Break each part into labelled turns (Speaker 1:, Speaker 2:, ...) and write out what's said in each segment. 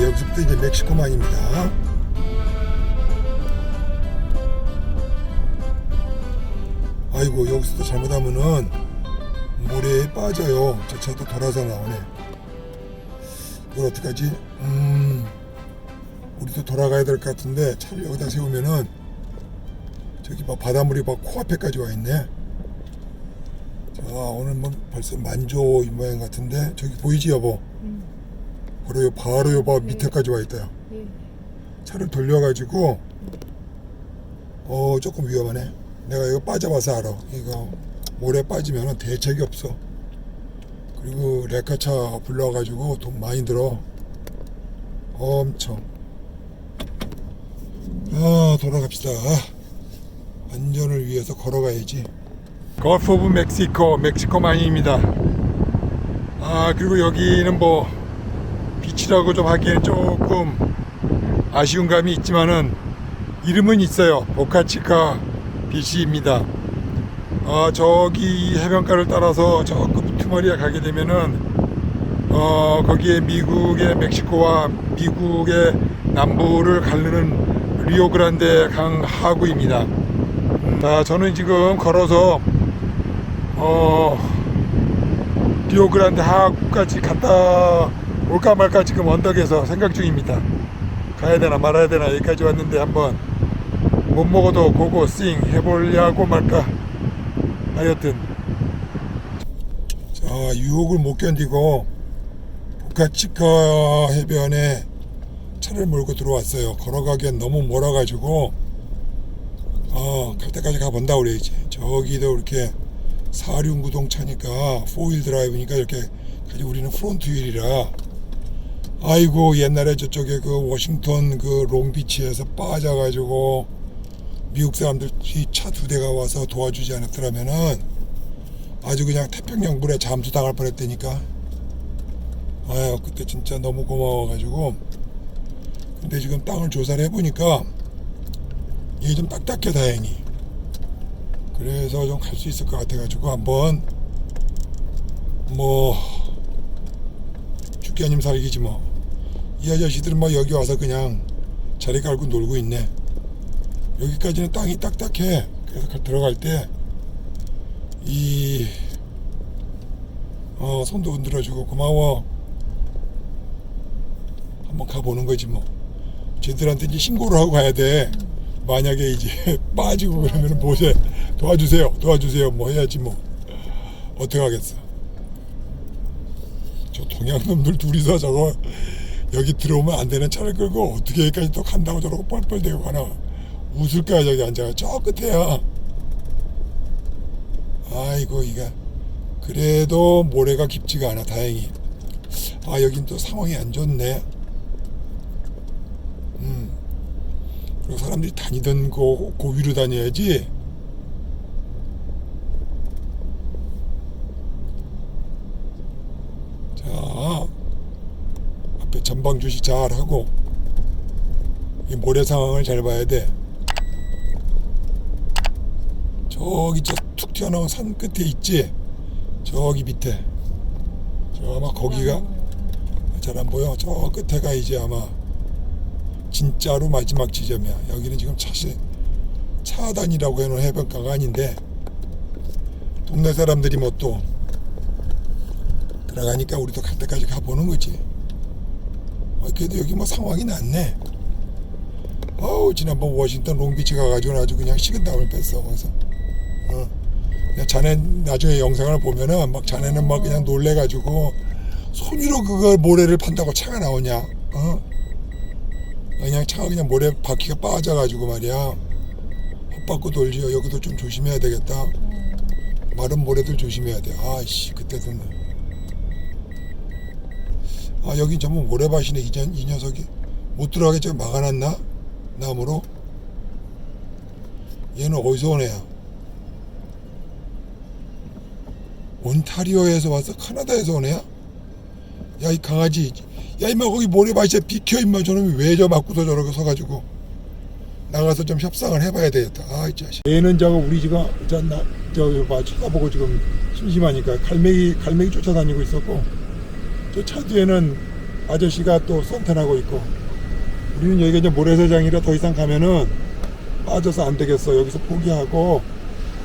Speaker 1: 자 여기서부터 이제 멕시코만입니다. 아이고 여기서도 잘못하면은 모래에 빠져요. 저 차도 돌아서 나오네. 이걸 어떡하지? 음, 우리도 돌아가야 될 것 같은데 차를 여기다 세우면은 저기 막 바닷물이 막 코앞에까지 와 있네. 자 오늘 뭐 벌써 만조 이 모양 같은데 저기 보이지 여보?
Speaker 2: 음.
Speaker 1: 바로 요 바로 요바 밑에까지 와 있다요.
Speaker 2: 예.
Speaker 1: 차를 돌려가지고 어 조금 위험하네. 내가 이거 빠져봐서 알아. 이거 모래 빠지면 대책이 없어. 그리고 레카차 불러가지고 돈 많이 들어. 엄청. 아 돌아갑시다. 안전을 위해서 걸어가야지. 걸프 오브 멕시코 멕시코만입니다. 아 그리고 여기는 뭐 비치라고 좀 하기에는 조금 아쉬운 감이 있지만은 이름은 있어요. 보카치카 비치입니다. 어, 저기 해변가를 따라서 저 끝머리에 가게 되면은 어, 거기에 미국의 멕시코와 미국의 남부를 가르는 리오그란데 강 하구입니다. 자, 저는 지금 걸어서 어, 리오그란데 하구까지 갔다 올까 말까 지금 언덕에서 생각 중입니다. 가야 되나 말아야 되나 여기까지 왔는데 한번 못 먹어도 고고 싱 해보려고 말까. 하여튼. 자 유혹을 못 견디고 보카치카 해변에 차를 몰고 들어왔어요. 걸어가기엔 너무 멀어가지고. 어갈 때까지 가본다 그래야지 저기도 이렇게 사륜구동 차니까 포일 드라이브니까 이렇게 우리는 프론트 휠이라 아이고 옛날에 저쪽에 그 워싱턴 그 롱비치에서 빠져가지고 미국 사람들이 차 두 대가 와서 도와주지 않았더라면은 아주 그냥 태평양 물에 잠수당할 뻔했다니까. 아유 그때 진짜 너무 고마워가지고. 근데 지금 땅을 조사를 해보니까 이게 좀 딱딱해 다행히. 그래서 좀 갈 수 있을 것 같아가지고 한번 뭐 죽기 아니면 살기지 뭐. 이 아저씨들은 뭐 여기 와서 그냥 자리 깔고 놀고 있네. 여기까지는 땅이 딱딱해. 그래서 가- 들어갈 때, 이, 어, 손도 흔들어주고 고마워. 한번 가보는 거지 뭐. 쟤들한테 이제 신고를 하고 가야 돼. 만약에 이제 빠지고 그러면 뭐세 도와주세요. 도와주세요. 뭐 해야지 뭐. 어떻게 하겠어. 저 동양 놈들 둘이서 저거 여기 들어오면 안 되는 차를 끌고 어떻게 여기까지 또 간다고 저러고 뻘뻘대고 가나. 웃을 거야 저기 앉아가 저 끝에야 아이고 이가. 그래도 모래가 깊지가 않아 다행히. 아 여긴 또 상황이 안 좋네. 음. 그리고 사람들이 다니던 고, 고 위로 다녀야지 자 앞에 전방 주시 잘 하고 이 모래 상황을 잘 봐야 돼. 저기 저 툭 튀어나온 산 끝에 있지. 저기 밑에. 저 아마 거기가 잘 안 보여. 저 끝에가 이제 아마 진짜로 마지막 지점이야. 여기는 지금 차시 차단이라고 해놓은 해변가가 아닌데 동네 사람들이 뭐 또 들어가니까 우리도 갈 때까지 가보는 거지. 어, 그래도 여기 뭐 상황이 낫네. 어우 지난번 워싱턴 롱비치 가가지고 아주 그냥 식은땀을 뺐어. 그래서 어. 자네 나중에 영상을 보면은 막 자네는 막 그냥 놀래가지고 손으로 그걸 모래를 판다고 차가 나오냐? 어? 그냥 차가 그냥 모래 바퀴가 빠져가지고 말이야. 헛바꾸 돌지요. 여기도 좀 조심해야 되겠다. 마른 모래들 조심해야 돼. 아이씨 그때도 아 여기 전부 모래밭이네 이, 년- 이 녀석이. 못 들어가게 저기 막아놨나? 나무로? 얘는 어디서 온 애야? 온타리오에서 와서 카나다에서 온 애야? 야이 강아지. 야 임마 거기 모래밭에 비켜 임마. 저놈이 왜 저 맞고서 저렇게 서가지고. 나가서 좀 협상을 해봐야 되겠다. 아이 자식. 얘는 저거 우리 지금 저나 저기 봐 쳐다보고 지금 심심하니까 갈매기 갈매기 쫓아다니고 있었고 저 차 뒤에는 아저씨가 또 선탠하고 있고 우리는 여기가 이제 모래사장이라 더 이상 가면은 빠져서 안 되겠어 여기서 포기하고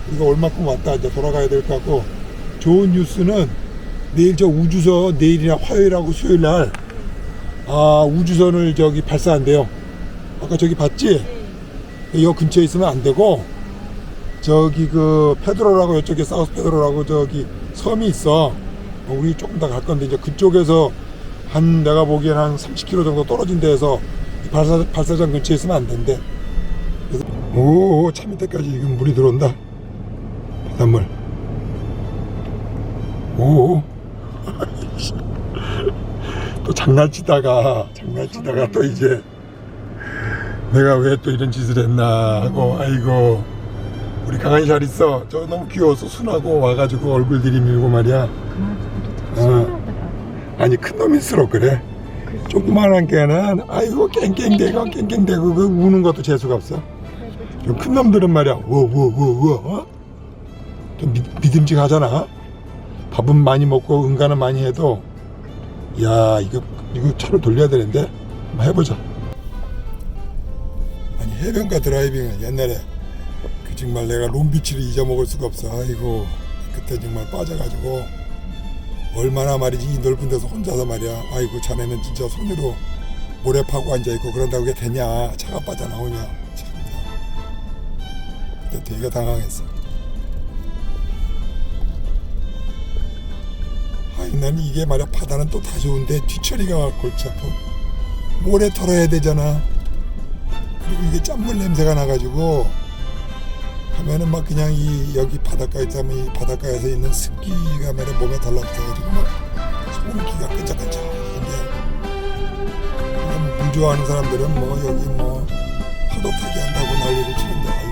Speaker 1: 우리가 얼마큼 왔다 이제 돌아가야 될 것 같고 좋은 뉴스는 내일 저 우주선 내일이나 화요일하고 수요일 날 아, 우주선을 저기 발사한대요. 아까 저기 봤지? 여 근처에 있으면 안 되고 저기 그 페드로라고 이쪽에 사우스 페드로라고 저기 섬이 있어. 어, 우리 조금 더 갈 건데 이제 그쪽에서 한 내가 보기엔 한 30km 정도 떨어진 데에서 이 발사 발사장 근처에 있으면 안 된대. 그래서 오, 차 밑에까지 지금 물이 들어온다. 바닷물. 오. 또 장난치다가 장난치다가 또 이제 내가 왜 또 이런 짓을 했나 하고 아이고 우리 강아지 잘 있어 저 너무 귀여워서 순하고 와가지고 얼굴 들이밀고 말이야
Speaker 2: 강아지들이 참
Speaker 1: 어.
Speaker 2: 순하더라고.
Speaker 1: 아니 큰 놈일수록 그래? 조그만한 개는 아이고 깽깽대고 깽깽대고 그 우는 것도 재수가 없어? 좀 큰 놈들은 말이야 워워워워 어? 좀 믿, 믿음직하잖아. 밥은 많이 먹고 응가는 많이 해도 야 이거 이거 차를 돌려야 되는데? 한번 해보자. 아니 해변가 드라이빙은 옛날에 그 정말 내가 롬비치를 잊어먹을 수가 없어. 아이고 그때 정말 빠져가지고 얼마나 말이지 이 넓은 데서 혼자서 말이야. 아이고 자네는 진짜 손으로 모래 파고 앉아 있고 그런다고 그게 되냐? 차가 빠져 나오냐? 참나. 그때 되게 당황했어. 아니 난 이게 말이야 바다는 또 다 좋은데 뒤처리가 골치 아파 모래 털어야 되잖아. 그리고 이게 짠물 냄새가 나가지고 하면은 막 그냥 이 여기 바닷가에 있다면 이 바닷가에서 있는 습기가 말이야 몸에 달라붙어가지고 막 소음기가 끈적끈적인데 그냥 물 좋아하는 사람들은 뭐 여기 뭐 파도 타기 한다고 난리를 치는데